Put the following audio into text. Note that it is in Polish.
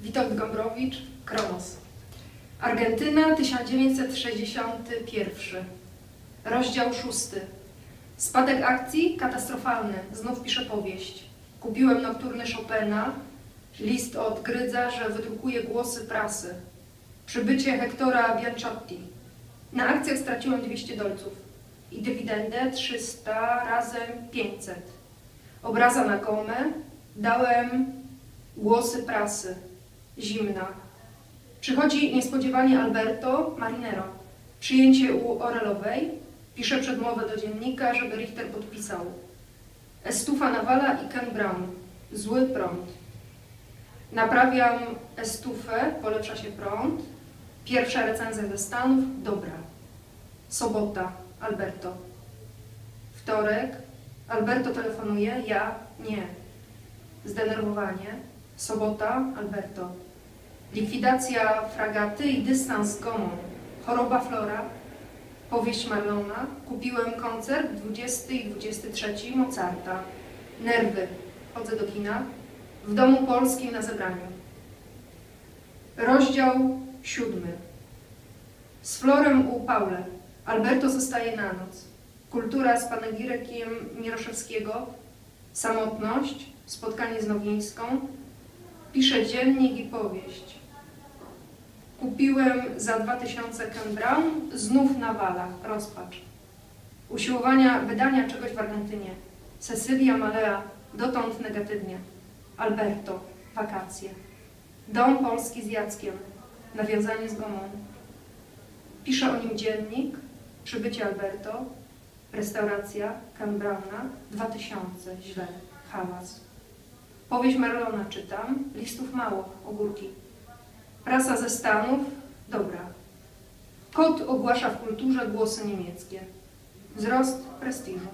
Witold Gombrowicz, Kronos. Argentyna, 1961. Rozdział szósty. Spadek akcji katastrofalny. Znów piszę powieść. Kupiłem nokturny Chopina, list od Grydza, że wydrukuje głosy prasy. Przybycie Hektora Bianciotti. Na akcjach straciłem 200 dolców i dywidendę 300 razem 500. Obraza na komę dałem głosy prasy. Zimna. Przychodzi niespodziewanie Alberto Marinero. Przyjęcie u Orelowej. Pisze przedmowę do dziennika, żeby Richter podpisał. Estufa Nawala i Ken Brown. Zły prąd. Naprawiam estufę, polepsza się prąd. Pierwsza recenzja ze Stanów, dobra. Sobota, Alberto. Wtorek, Alberto telefonuje, ja nie. Zdenerwowanie. Sobota, Alberto. Likwidacja fragaty i dystans z gomą. Choroba Flora. Powieść Marlona. Kupiłem koncert 20 i 23 Mozarta. Nerwy. Chodzę do kina. W Domu Polskim na zebraniu. Rozdział siódmy. Z Florem u Paule. Alberto zostaje na noc. Kultura z panegirekiem Mieroszewskiego. Samotność. Spotkanie z Nowińską. Pisze dziennik i powieść. Kupiłem za 2000 Ken Brown, znów na walach, rozpacz. Usiłowania wydania czegoś w Argentynie. Cecilia Malea, dotąd negatywnie. Alberto, wakacje. Dom polski z Jackiem, nawiązanie z Gomą. Pisze o nim dziennik, przybycie Alberto, restauracja Browna, 2000, źle, hałas. Powieść Marlona czytam, listów mało, ogórki. Prasa ze Stanów, dobra. Kot ogłasza w kulturze głosy niemieckie. Wzrost prestiżu.